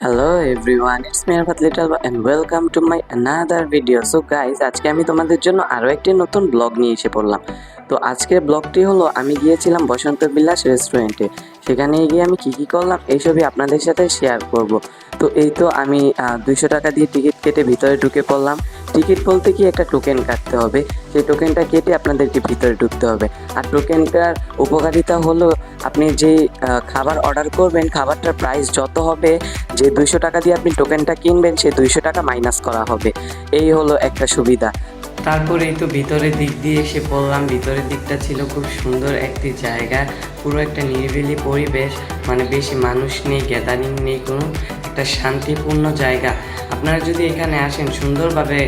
Hello everyone it's me Arfat little and welcome to my another video so guys আজকে আমি তোমাদের জন্য আরও একটি নতুন ব্লগ নিয়ে এসে পড়লাম। তো আজকের ব্লগটি হলো, আমি গিয়েছিলাম বসন্ত বিলাস রেস্টুরেন্টে সেখানে গিয়ে আমি কী কী করলাম এইসবই আপনাদের সাথে শেয়ার করব। তো এই তো আমি দুইশো টাকা দিয়ে টিকিট কেটে ভিতরে ঢুকে পড়লাম। টিকিট বলতে কি একটা টোকেন কাটতে হবে। সেই টোকেনটা কেটে আপনাদেরকে ভিতরে ঢুকতে হবে। আর টোকেনটার উপকারিতা হলো আপনি যে খাবার অর্ডার করবেন, খাবারটার প্রাইস যত হবে, যে দুইশো টাকা দিয়ে আপনি টোকেনটা কিনবেন সেই দুইশো টাকা মাইনাস করা হবে। এই হলো একটা সুবিধা। তারপরেই তো ভিতরের দিক দিয়ে এসে পড়লাম। ভিতরের দিকটা ছিল খুব সুন্দর একটি জায়গা, পুরো একটা নিরিবিলি পরিবেশ মানে বেশি মানুষ নেই গ্যাদারিং নেই, কোনো একটা শান্তিপূর্ণ জায়গা। আপনারা যদি এখানে আসেন, সুন্দরভাবে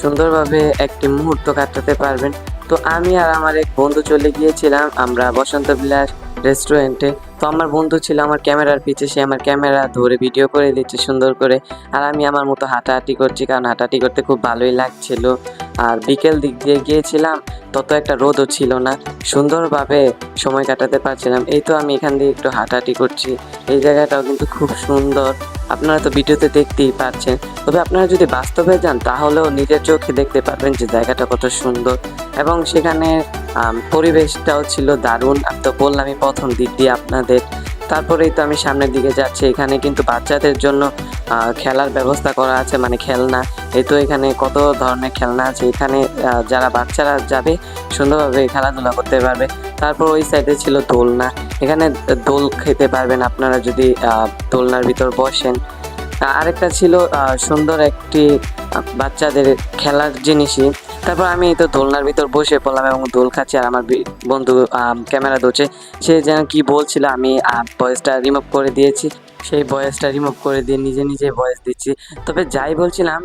সুন্দরভাবে একটি মুহূর্ত কাটাতে পারবেন। তো আমি আর আমার এক বন্ধু চলে গিয়েছিলাম, আমরা বসন্ত বিলাস রেস্টুরেন্টে তো আমার বন্ধু ছিল আমার ক্যামেরার পিছে, সে আমার ক্যামেরা ধরে ভিডিও করে দিচ্ছে সুন্দর করে। আর আমি আমার মতো হাঁটাহাঁটি করছি, কারণ হাঁটাহাঁটি করতে খুব ভালোই লাগছিল। আর বিকেল দিক দিয়ে গিয়েছিলাম, তত একটা রোদও ছিল না। সুন্দরভাবে সময় কাটাতে পারছিলাম। এই তো আমি এখান দিয়ে একটু হাঁটাহাঁটি করছি। এই জায়গাটাও কিন্তু খুব সুন্দর। আপনারা তো ভিডিওতে দেখতেই পাচ্ছেন। তবে আপনারা যদি বাস্তবে যান, তাহলেও নিজের চোখে দেখতে পারবেন যে জায়গাটা কত সুন্দর। এবং সেখানে পরিবেশটাও ছিল দারুণ। আমি তো বললামই প্রথম দিক দিয়ে আপনাদের। তারপরেই তো আমি সামনের দিকে যাচ্ছি। এখানে কিন্তু বাচ্চাদের জন্য খেলার ব্যবস্থা করা আছে মানে খেলনা। এই তো এখানে কত ধরনের খেলনা আছে। এখানে যারা বাচ্চারা যাবে, সুন্দরভাবে খেলাধুলা করতে পারবে। তারপর ওই সাইডে ছিল দোলনা। এখানে দোল খেতে পারবেন আপনারা যদি দোলনার ভিতর বসেন। আরেকটা ছিল সুন্দর একটি বাচ্চাদের খেলার জিনিসই। তারপর আমি তো দোলনার ভিতর বসে পড়লাম এবং দোল খাচ্ছি আর আমার বন্ধু ক্যামেরা ধরছে। সে যেন কি বলছিল, আমি ভয়েসটা রিমুভ করে দিয়েছি। সেই বয়সটা রিমুভ করে দিয়ে নিজে নিজে ভয়েস দিচ্ছি। তবে যাই বলছিলাম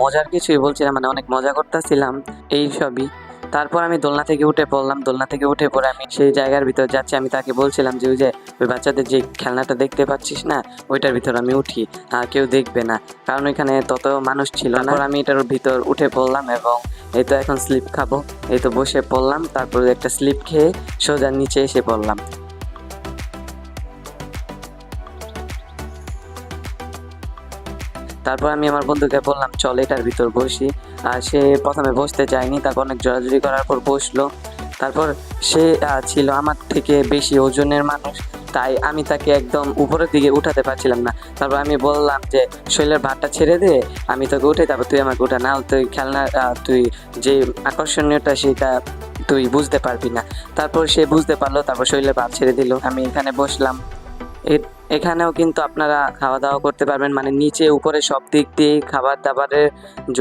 মজার কিছুই বলছিলাম মানে অনেক মজা করতেছিলাম, এই সবই। তারপর আমি দোলনা থেকে উঠে পড়লাম। দোলনা থেকে উঠে পরে আমি সেই জায়গার ভিতর যাচ্ছি। আমি তাকে বলছিলাম যে, ওই যে, ওই বাচ্চাদের যে খেলনাটা দেখতে পাচ্ছিস না, ওইটার ভিতর আমি উঠি, আর কেউ দেখবে না। কারণ ওইখানে তত মানুষ ছিল না। আমি এটার ভিতর উঠে পড়লাম এবং এই তো এখন স্লিপ খাব। এই তো বসে পড়লাম। তারপর একটা স্লিপ খেয়ে সোজা নিচে এসে পড়লাম। তারপর আমি আমার বন্ধুকে বললাম, চল এটার ভিতর বসি। আর সে প্রথমে বসতে চায়নি তারপর অনেক জোরাজুরি করার পর বসল। তারপর সে ছিল আমার থেকে বেশি ওজনের মানুষ, তাই আমি তাকে একদম উপরের দিকে উঠাতে পারছিলাম না। তারপর আমি বললাম যে শৈলের ভাতটা ছেড়ে দে, আমি তোকে উঠে তারপর তুই আমাকে উঠা। না তুই খেলনা তুই যে আকর্ষণীয়টা সেটা তুই বুঝতে পারবি না। তারপর সে বুঝতে পারল, তারপর শৈলের ভাত ছেড়ে দিল। আমি এখানে বসলাম। এ- এখানেও কিন্তু আপনারা খাওয়া দাওয়া করতে পারবেন। মানে নিচে উপরে সব দিক দিয়ে খাবার দাবারের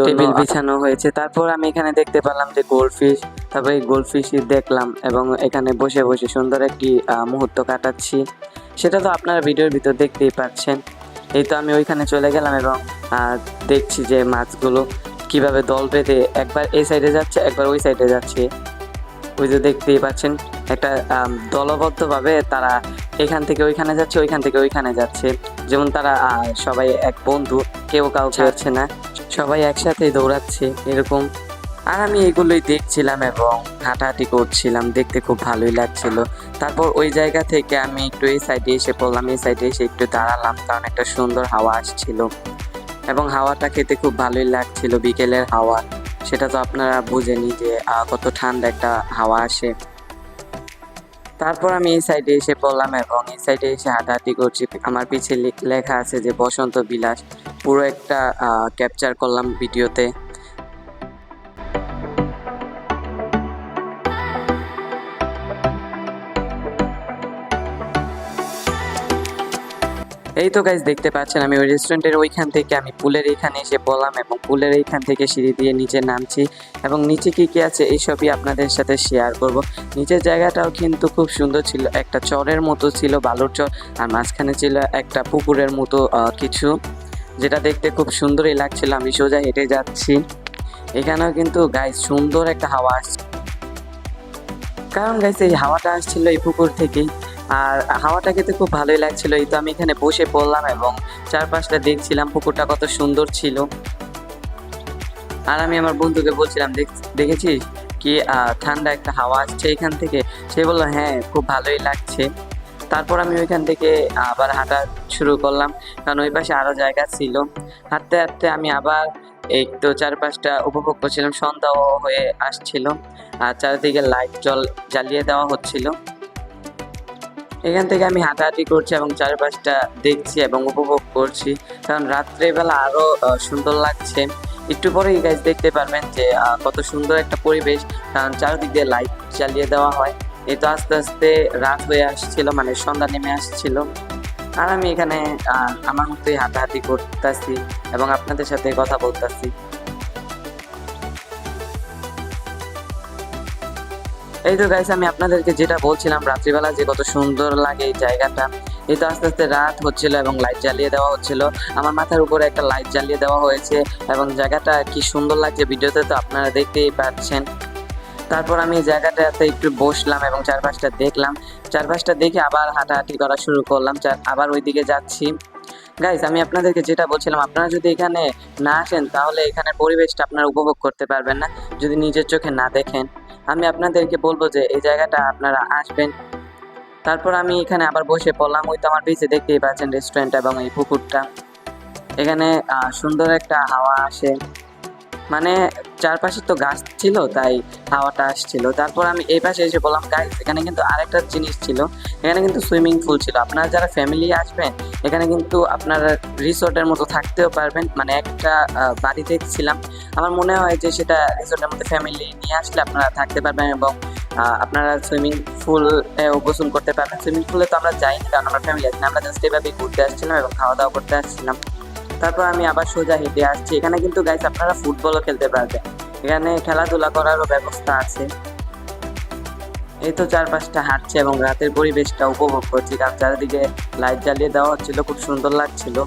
টেবিল বিছানো হয়েছে। তারপর আমি এখানে দেখতে পেলাম যে গোল্ডফিশ তারপরে এই গোল্ডফিশই দেখলাম এবং এখানে বসে বসে সুন্দর একটি মুহূর্ত কাটাচ্ছি। সেটা তো আপনারা ভিডিওর ভিতর দেখতেই পাচ্ছেন। এই তো আমি ওইখানে চলে গেলাম এবং আহ, দেখছি যে মাছগুলো কীভাবে দল বেঁধে একবার এই সাইডে যাচ্ছে একবার ওই সাইডে যাচ্ছে। ওই যে দেখতেই পাচ্ছেন একটা দলবদ্ধভাবে তারা এখান থেকে ওইখানে যাচ্ছে ওইখান থেকে ওইখানে যাচ্ছে। যেমন তারা সবাই এক বন্ধু কেউ কাউকে হচ্ছে না। সবাই একসাথে দৌড়াচ্ছে এরকম। আর আমি এগুলোই দেখছিলাম এবং হাঁটাহাঁটি করছিলাম দেখতে খুব ভালোই লাগছিল। তারপর ওই জায়গা থেকে আমি একটু এই সাইডে এসে পড়লাম এই সাইডে এসে একটু দাঁড়ালাম কারণ একটা সুন্দর হাওয়া আসছিল। এবং হাওয়াটা খেতে খুব ভালোই লাগছিল বিকেলের হাওয়া। সেটা তো আপনারা বুঝেনি যে কত ঠান্ডা একটা হাওয়া আসে। তারপর আমি এই সাইডে এসে পড়লাম এবং এই সাইডে এসে হাঁটাহাঁটি করছি। আমার পিছিয়ে লেখা আছে যে, বসন্ত বিলাস। পুরো একটা ক্যাপচার করলাম ভিডিওতে এই তো গাইজ দেখতে পাচ্ছেন আমি ওই রেস্টুরেন্টের ওইখান থেকে, আমি পুলের এইখানে এসে বললাম এবং পুলের এইখান থেকে সিঁড়ি দিয়ে নিচে নামছি এবং নিচে কি কি আছে এইসবই আপনাদের সাথে শেয়ার করব। নিচের জায়গাটাও কিন্তু খুব সুন্দর ছিল, একটা চরের মতো ছিল, বালুর চর, আর মাঝখানে ছিল একটা পুকুরের মতো কিছু, যেটা দেখতে খুব সুন্দরই লাগছিল। আমি সোজা হেঁটে যাচ্ছি। এখানেও কিন্তু গাইজ সুন্দর একটা হাওয়া আসছে। কারণ গাইজ এই হাওয়াটা আসছিল এই পুকুর থেকেই। আর হাওয়াটা খেতে খুব ভালোই লাগছিল। এই তো আমি এখানে বসে পড়লাম এবং চারপাশটা দেখছিলাম, পুকুরটা কত সুন্দর ছিল। আর আমি আমার বন্ধুকে বলছিলাম, "দেখ- দেখেছিস কি ঠান্ডা একটা হাওয়া আসছে এখান থেকে? সে বলল হ্যাঁ খুব ভালোই লাগছে। তারপর আমি ওইখান থেকে আবার হাঁটা শুরু করলাম, কারণ ওই পাশে আরও জায়গা ছিল। হাঁটতে হাঁটতে আমি আবার এই তো চারপাশটা উপভোগ করছিলাম, সন্ধ্যাও হয়ে আসছিল। আর চারিদিকে লাইট জল জ্বালিয়ে দেওয়া হচ্ছিল। এখান থেকে আমি হাঁটাহাঁটি করছি এবং চারপাশটা দেখছি এবং উপভোগ করছি। কারণ রাত্রেবেলা আরও সুন্দর লাগছে। একটু পরেই গাছ দেখতে পারবেন যে কত সুন্দর একটা পরিবেশ। কারণ চারিদিক দিয়ে লাইট জ্বালিয়ে দেওয়া হয়। এই তো আস্তে আস্তে রাত হয়ে আসছিল মানে সন্ধ্যা নেমে আসছিল। আর আমি এখানে আমার মতোই হাঁটাহাঁটি করতেছি এবং আপনাদের সাথে কথা বলতেছি। এই তো গাইস আমি আপনাদেরকে যেটা বলছিলাম, রাত্রিবেলা যে কত সুন্দর লাগে এই জায়গাটা, এই তো আস্তে আস্তে রাত হচ্ছিল এবং লাইট জ্বালিয়ে দেওয়া হচ্ছিল। আমার মাথার উপরে একটা লাইট জ্বালিয়ে দেওয়া হয়েছে এবং জায়গাটা কি সুন্দর লাগছে ভিডিওতে তো আপনারা দেখতেই পাচ্ছেন। তারপর আমি জায়গাটাতে একটু বসলাম এবং চারপাশটা দেখলাম। চারপাশটা দেখে আবার হাঁটাহাঁটি করা শুরু করলাম আবার ওইদিকে যাচ্ছি। গাইস আমি আপনাদেরকে যেটা বলছিলাম, আপনারা যদি এখানে না আসেন, তাহলে এখানে পরিবেশটা আপনারা উপভোগ করতে পারবেন না। যদি নিজের চোখে না দেখেন। আমি আপনাদেরকে বলব যে এই জায়গাটা আপনারা আসবেন। তারপর আমি এখানে আবার বসে পড়লাম, ওই তো আমার পিছিয়ে দেখতেই পাচ্ছেন রেস্টুরেন্ট এবং এই পুকুরটা। এখানে সুন্দর একটা হাওয়া আসে। মানে চারপাশে তো গাছ ছিল, তাই হাওয়াটা আসছিল। তারপর আমি এই পাশে এসে বললাম, গাইস, এখানে কিন্তু আরেকটা জিনিস ছিল। এখানে কিন্তু সুইমিং পুল ছিল। আপনারা যারা ফ্যামিলি আসবেন, এখানে কিন্তু আপনারা রিসোর্টের মতো থাকতেও পারবেন। মানে একটা বাড়িতে বাড়ি দেখছিলাম আমার মনে হয় যে সেটা রিসোর্টের মধ্যে ফ্যামিলি নিয়ে আসলে আপনারা থাকতে পারবেন এবং আপনারা সুইমিং পুল গোসল করতে পারবেন। সুইমিং পুলে তো আমরা যাইনি, কারণ আমরা ফ্যামিলি আছি। আমরা জাস্ট এভাবেই ঘুরতে আসছিলাম এবং খাওয়া দাওয়া করতে আসছিলাম। তারপর আমি আবার সোজা হেঁটে আসছি। এখানে কিন্তু গাইস আপনারা ফুটবলও খেলতে পারবেন। এখানে খেলাধুলা করারও ব্যবস্থা আছে। এই তো চারপাশটা হাঁটছে এবং রাতের পরিবেশটা উপভোগ করছি। কারণ চারিদিকে লাইট জ্বালিয়ে দেওয়া হচ্ছিল, খুব সুন্দর লাগছিল।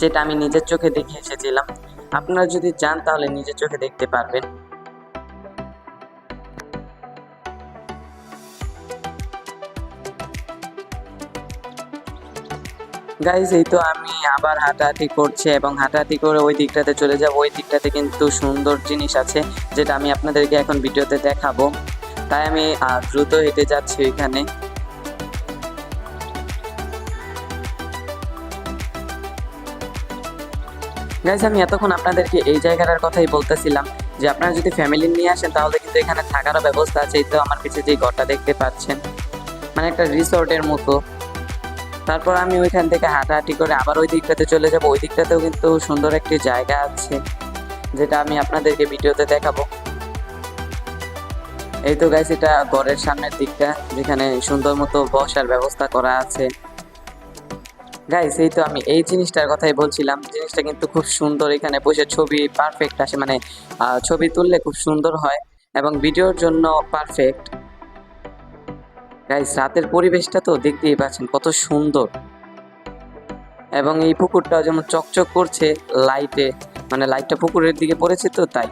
যেটা আমি নিজের চোখে দেখে এসেছিলাম। আপনারা যদি চান তাহলে নিজের চোখে দেখতে পারবেন। গাইজ এই তো আমি আবার হাঁটাহাঁটি করছি এবং হাঁটাহাঁটি করে ওই দিকটাতে চলে যাব। ওই দিকটাতে কিন্তু সুন্দর জিনিস আছে, যেটা আমি আপনাদেরকে এখন ভিডিওতে দেখাবো। তাই আমি দ্রুত হেঁটে যাচ্ছি ওইখানে গাইজ আমি এতক্ষণ আপনাদেরকে এই জায়গাটার কথাই বলতেছিলাম যে, আপনারা যদি ফ্যামিলি নিয়ে আসেন, তাহলে কিন্তু এখানে থাকারও ব্যবস্থা আছে। এই তো আমার পিছিয়ে যে ঘরটা দেখতে পাচ্ছেন। মানে একটা রিসোর্টের মতো। তারপর আমি ওইখান থেকে হাঁটাহাঁটি করে আবার ওই দিকটাতে চলে যাব। ওই দিকটাতেও কিন্তু সুন্দর একটি জায়গা আছে, যেটা আমি আপনাদেরকে ভিডিওতে দেখাবো। এই তো গাইস এটা ঘরের সামনের দিকটা, যেখানে সুন্দর মতো বসার ব্যবস্থা করা আছে। গাইস এই তো আমি এই জিনিসটার কথাই বলছিলাম, জিনিসটা কিন্তু খুব সুন্দর, এখানে বসে ছবি পারফেক্ট আসে মানে ছবি তুললে খুব সুন্দর হয়, এবং ভিডিওর জন্য পারফেক্ট গাইস রাতের পরিবেশটা তো দেখতেই পাচ্ছেন কত সুন্দর। এবং এই পুকুরটা যেমন চকচক করছে লাইটে মানে লাইটটা পুকুরের দিকে পড়েছে তো তাই।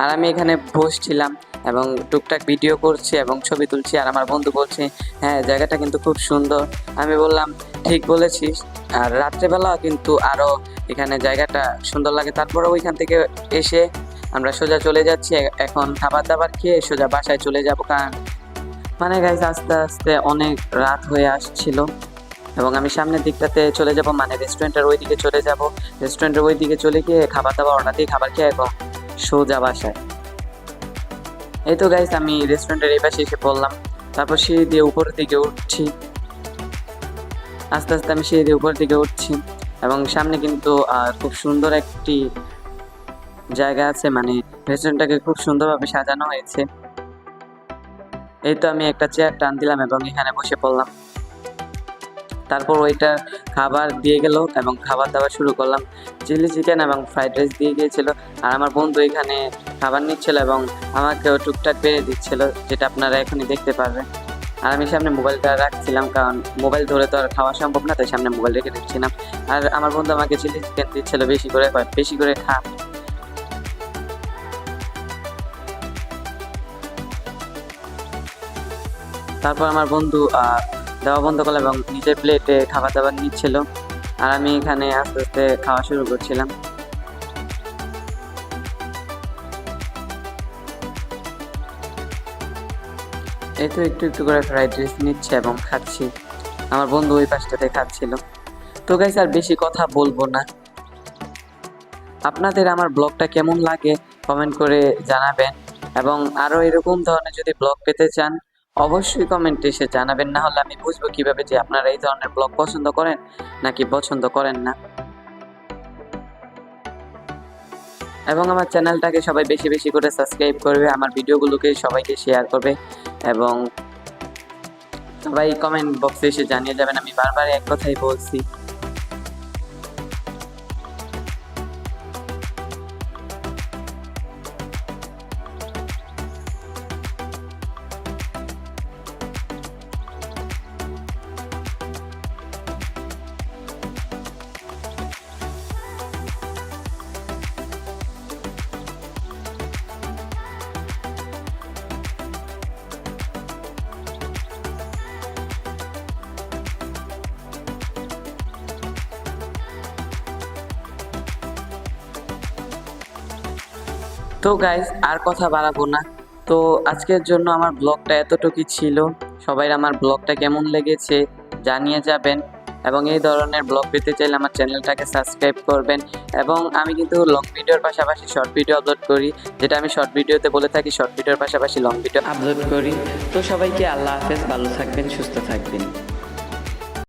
আর আমি এখানে বসছিলাম এবং টুকটাক ভিডিও করছি এবং ছবি তুলছি আর আমার বন্ধু বলছে হ্যাঁ জায়গাটা কিন্তু খুব সুন্দর। আমি বললাম, ঠিক বলেছিস। আর রাত্রেবেলা কিন্তু আরও এখানে জায়গাটা সুন্দর লাগে। তারপরে ওইখান থেকে এসে আমরা সোজা চলে যাচ্ছি। এখন খাবার দাবার খেয়ে সোজা বাসায় চলে যাব কারণ মানে গাইজ আস্তে আস্তে অনেক রাত হয়ে আসছিল এবং আমি সামনের দিকটাতে চলে যাব। মানে রেস্টুরেন্টের ওই দিকে চলে যাব। রেস্টুরেন্টের ওই দিকে চলে গিয়ে খাবার দাবার অর্ডার দিয়ে খাবার খেয়ে এবং সোজা বাসায়। এই তো গাইজ আমি রেস্টুরেন্টের এই পাশে এসে পড়লাম। তারপর সিঁড়ি দিয়ে উপরের দিকে উঠছি। আস্তে আস্তে আমি সিঁড়ি দিয়ে উপরের দিকে উঠছি এবং সামনে কিন্তু খুব সুন্দর একটি জায়গা আছে। মানে রেস্টুরেন্টটাকে খুব সুন্দরভাবে সাজানো হয়েছে। এই তো আমি একটা চেয়ার টান দিলাম এবং এখানে বসে পড়লাম। তারপর ওইটা খাবার দিয়ে গেল এবং খাবার দাবার শুরু করলাম। চিলি চিকেন এবং ফ্রাইড রাইস দিয়ে গিয়েছিল। আর আমার বন্ধু এখানে খাবার নিচ্ছিল এবং আমাকেও টুকটাক বেড়ে দিচ্ছিল, যেটা আপনারা এখনই দেখতে পারবেন। আর আমি সামনে মোবাইলটা রাখছিলাম কারণ মোবাইল ধরে তো আর খাওয়া সম্ভব না, তাই সামনে মোবাইল রেখে দিচ্ছিলাম। আর আমার বন্ধু আমাকে চিলি চিকেন দিচ্ছিল বেশি করে বেশি করে খা। তারপর আমার বন্ধু দেওয়া বন্ধ করল এবং নিজের প্লেটে খাবার দাবার নিচ্ছিল। আর আমি এখানে আস্তে আস্তে খাওয়া শুরু করছিলাম। এই তো একটু একটু করে ফ্রাইড রাইস নিচ্ছে এবং খাচ্ছি। আমার বন্ধু ওই পাশটাতে খাচ্ছিল। তো গাইস আর বেশি কথা বলব না। আপনাদের আমার ব্লগটা কেমন লাগে কমেন্ট করে জানাবেন। এবং আরও এরকম ধরনের যদি ব্লগ পেতে চান অবশ্যই কমেন্টে এসে জানাবেন, না হলে আমি বুঝব কীভাবে যে আপনারা এই ধরনের ব্লগ পছন্দ করেন নাকি পছন্দ করেন না। এবং আমার চ্যানেলটাকে সবাই বেশি বেশি করে সাবস্ক্রাইব করবে, আমার ভিডিওগুলোকে সবাইকে শেয়ার করবে এবং সবাই কমেন্ট বক্সে এসে জানিয়ে যাবেন, আমি বারবার এক কথাই বলছি। তো গাইজ আর কথা বাড়াবো না। তো আজকের জন্য আমার ব্লগটা এতটুকুই ছিল। সবাই আমার ব্লগটা কেমন লেগেছে জানিয়ে যাবেন। এবং এই ধরনের ব্লগ পেতে চাইলে আমার চ্যানেলটাকে সাবস্ক্রাইব করবেন। এবং আমি কিন্তু লং ভিডিওর পাশাপাশি শর্ট ভিডিও আপলোড করি। যেটা আমি শর্ট ভিডিওতে বলে থাকি শর্ট ভিডিওর পাশাপাশি লং ভিডিও আপলোড করি। তো সবাইকে আল্লাহ হাফেজ, ভালো থাকবেন, সুস্থ থাকবেন।